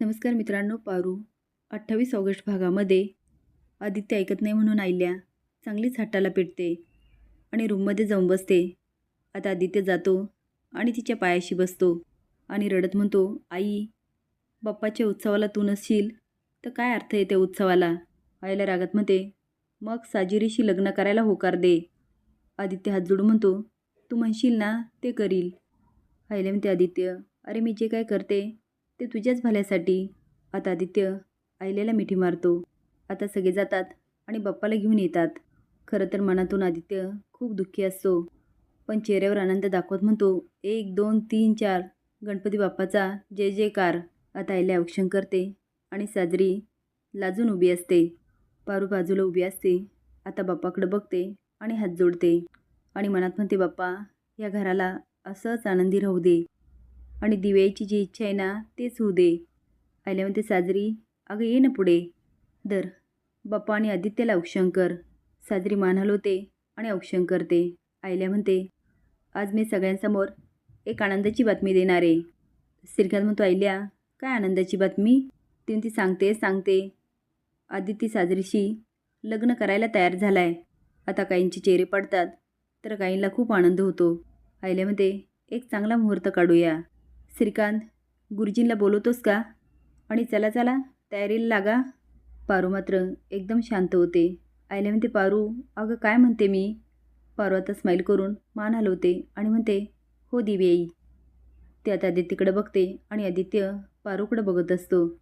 नमस्कार मित्रांनो पारू अठ्ठावीस ऑगस्ट भागामध्ये. आदित्य ऐकत नाही म्हणून आईल्या चांगलीच हट्टाला पेटते आणि रूममध्ये जाऊन बसते. आता आदित्य जातो आणि तिच्या पायाशी बसतो आणि रडत म्हणतो आई बाप्पाच्या उत्सवाला तू नसशील तर काय अर्थ आहे त्या उत्सवाला? आईला रागात म्हणते मग साजिरीशी लग्न करायला होकार दे. आदित्य हात जोडून म्हणतो तू म्हणशील ना ते करील. आईला म्हणते आदित्य अरे मी जे काय करते ते तुझ्याच भल्यासाठी. आता आदित्य आईलेला मिठी मारतो. आता सगळे जातात आणि बाप्पाला घेऊन येतात. खरं तर मनातून आदित्य खूप दुःखी असतो. पण चेहऱ्यावर आनंद दाखवत म्हणतो एक दोन तीन चार गणपती बाप्पाचा जय जयकार. आता आईला औक्षण करते आणि साजरी लाजून उभी असते. पारू बाजूला उभी असते. आता बाप्पाकडे बघते आणि हात जोडते आणि मनात म्हणते बाप्पा या घराला असंच आनंदी राहू दे. आणि दिव्याची जी इच्छा आहे ना तेच होऊ दे. आईला म्हणते साजरी अगं ये ना पुढे. दर बाप्पा आणि आदित्यला औशंकर साजरी मान हलवते आणि औशंकर ते आईल्या म्हणते आज मी सगळ्यांसमोर एक आनंदाची बातमी देणार आहे. श्रीकांत म्हणतो आईल्या काय आनंदाची बातमी? ती ती सांगते सांगते. आदित्य साजरीशी लग्न करायला तयार झाला आहे आता काहींचे चेहरे पडतात तर काहींना खूप आनंद होतो. आईला म्हणते एक चांगला मुहूर्त काढूया. श्रीकांत गुरुजींला बोलवतोस का? आणि चला चला तयारीला लागा. पारू मात्र एकदम शांत होते. आईला म्हणते पारू अगं काय म्हणते मी? पारू आता स्माईल करून मान हलवते आणि म्हणते हो दिव्याई ते आता आदित्यकडे बघते आणि आदित्य पारूकडे बघत असतो.